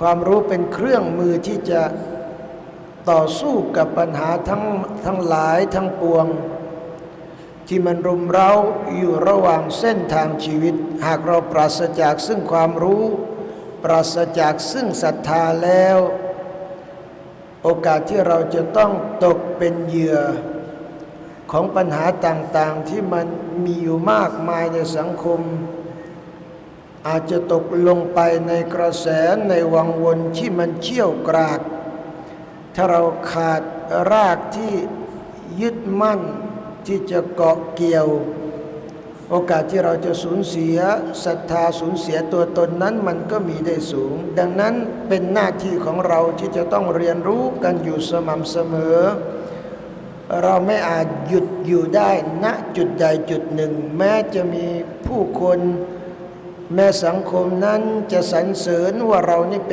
ความรู้เป็นเครื่องมือที่จะต่อสู้กับปัญหาทั้งทั้งหลายทั้งปวง ที่มันรุมเร้าอยู่ระหว่างเส้นทางชีวิต หากเราปราศจากซึ่งความรู้ ปราศจากซึ่งศรัทธาแล้ว โอกาสที่เราจะต้องตกเป็นเหยื่อ ของปัญหาต่างๆที่มันมีอยู่มากมายในสังคม อาจจะตกลงไปในกระแสในวังวนที่มันเชี่ยวกราก ถ้าเราขาดรากที่ยึดมั่นที่จะเกาะเกี่ยว โอกาสที่เราจะสูญเสียศรัทธาสูญเสียตัวตนนั้นมันก็มีได้สูง ดังนั้นเป็นหน้าที่ของเราที่จะต้องเรียนรู้กันอยู่สม่ำเสมอ เราไม่อาจหยุดอยู่ได้ณจุดใดจุดหนึ่ง แม้จะมีผู้คน แม้สังคมนั้นจะสรรเสริญว่าเรานี่เป็น